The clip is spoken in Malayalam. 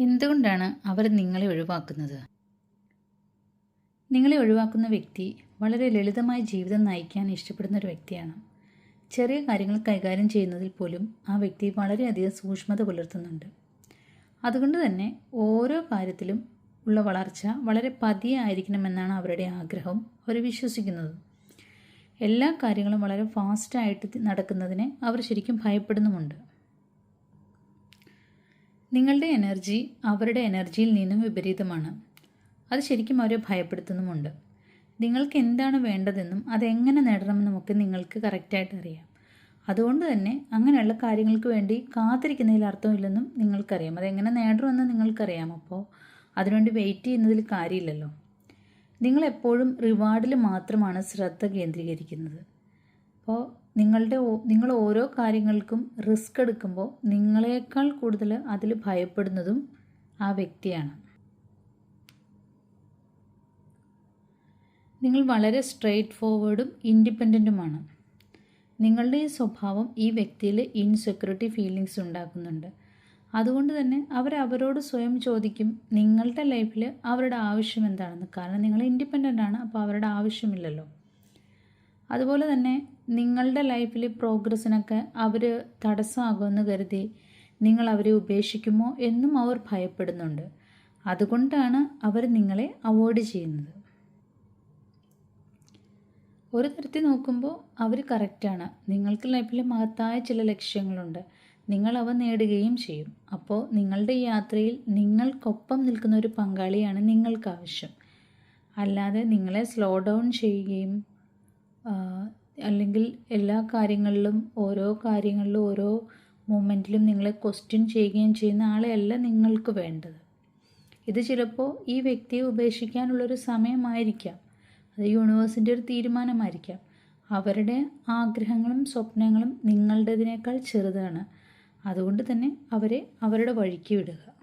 എന്തുകൊണ്ടാണ് അവർ നിങ്ങളെ ഒഴിവാക്കുന്നത്? നിങ്ങളെ ഒഴിവാക്കുന്ന വ്യക്തി വളരെ ലളിതമായ ജീവിതം നയിക്കാൻ ഇഷ്ടപ്പെടുന്ന ഒരു വ്യക്തിയാണ്. ചെറിയ കാര്യങ്ങൾ കൈകാര്യം ചെയ്യുന്നതിൽ പോലും ആ വ്യക്തി വളരെയധികം സൂക്ഷ്മത പുലർത്തുന്നുണ്ട്. അതുകൊണ്ട് തന്നെ ഓരോ കാര്യത്തിലും ഉള്ള വളർച്ച വളരെ പതിയെ ആയിരിക്കണമെന്നാണ് അവരുടെ ആഗ്രഹം അവർ വിശ്വസിക്കുന്നത്. എല്ലാ കാര്യങ്ങളും വളരെ ഫാസ്റ്റായിട്ട് നടക്കുന്നതിനെ അവർ ശരിക്കും ഭയപ്പെടുന്നുമുണ്ട്. നിങ്ങളുടെ എനർജി അവരുടെ എനർജിയിൽ നിന്നും വിപരീതമാണ്. അത് ശരിക്കും അവരെ ഭയപ്പെടുത്തുന്നുമുണ്ട്. നിങ്ങൾക്ക് എന്താണ് വേണ്ടതെന്നും അതെങ്ങനെ നേടണമെന്നുമൊക്കെ നിങ്ങൾക്ക് കറക്റ്റായിട്ട് അറിയാം. അതുകൊണ്ട് തന്നെ അങ്ങനെയുള്ള കാര്യങ്ങൾക്ക് വേണ്ടി കാത്തിരിക്കുന്നതിൽ അർത്ഥമില്ലെന്നും നിങ്ങൾക്കറിയാം. അതെങ്ങനെ നേടണമെന്ന് നിങ്ങൾക്കറിയാം. അപ്പോൾ അതിനുവേണ്ടി വെയിറ്റ് ചെയ്യുന്നതിൽ കാര്യമില്ലല്ലോ. നിങ്ങൾ എപ്പോഴും റിവാർഡിൽ മാത്രമാണ് ശ്രദ്ധ കേന്ദ്രീകരിക്കുന്നത്. അപ്പോൾ നിങ്ങളുടെ നിങ്ങൾ ഓരോ കാര്യങ്ങൾക്കും റിസ്ക് എടുക്കുമ്പോൾ നിങ്ങളെക്കാൾ കൂടുതൽ അതിൽ ഭയപ്പെടുന്നതും ആ വ്യക്തിയാണ്. നിങ്ങൾ വളരെ സ്ട്രെയിറ്റ് ഫോർവേഡും ഇൻഡിപെൻഡന്റുമാണ് നിങ്ങളുടെ ഈ സ്വഭാവം ഈ വ്യക്തിയിൽ ഇൻസെക്യൂരിറ്റി ഫീലിങ്സ് ഉണ്ടാക്കുന്നുണ്ട്. അതുകൊണ്ട് തന്നെ അവർ അവരോട് സ്വയം ചോദിക്കും നിങ്ങളുടെ ലൈഫിൽ അവരുടെ ആവശ്യം എന്താണെന്ന്. കാരണം നിങ്ങൾ ഇൻഡിപെൻഡന്റ് ആണ് അപ്പോൾ അവരുടെ ആവശ്യമില്ലല്ലോ. അതുപോലെ തന്നെ നിങ്ങളുടെ ലൈഫിൽ പ്രോഗ്രസ്സിനൊക്കെ അവർ തടസ്സമാകുമെന്ന് കരുതി നിങ്ങൾ അവരെ ഉപേക്ഷിക്കുമോ എന്നും അവർ ഭയപ്പെടുന്നുണ്ട്. അതുകൊണ്ടാണ് അവർ നിങ്ങളെ അവോയ്ഡ് ചെയ്യുന്നത്. ഒരു തരത്തിൽ നോക്കുമ്പോൾ അവർ കറക്റ്റാണ് നിങ്ങൾക്ക് ലൈഫിൽ മഹത്തായ ചില ലക്ഷ്യങ്ങളുണ്ട്. നിങ്ങൾ അവ നേടുകയും ചെയ്യും. അപ്പോൾ നിങ്ങളുടെ യാത്രയിൽ നിങ്ങൾക്കൊപ്പം നിൽക്കുന്ന ഒരു പങ്കാളിയാണ് നിങ്ങൾക്ക് ആവശ്യം അല്ലാതെ നിങ്ങളെ സ്ലോ ഡൗൺ ചെയ്യുകയും അല്ലെങ്കിൽ എല്ലാ കാര്യങ്ങളിലും ഓരോ കാര്യങ്ങളിലും ഓരോ മൂമെന്റിലും നിങ്ങളെ ക്വസ്റ്റ്യൻ ചെയ്യുകയും ചെയ്യുന്ന ആളെയല്ല നിങ്ങൾക്ക് വേണ്ടത്. ഇത് ചിലപ്പോൾ ഈ വ്യക്തിയെ ഉപേക്ഷിക്കാനുള്ളൊരു സമയമായിരിക്കാം. അത് യൂണിവേഴ്സിന്റെ ഒരു തീരുമാനമായിരിക്കാം. അവരുടെ ആഗ്രഹങ്ങളും സ്വപ്നങ്ങളും നിങ്ങളുടേതിനേക്കാൾ ചെറുതാണ്. അതുകൊണ്ട് തന്നെ അവരെ അവരുടെ വഴിക്ക് വിടുക.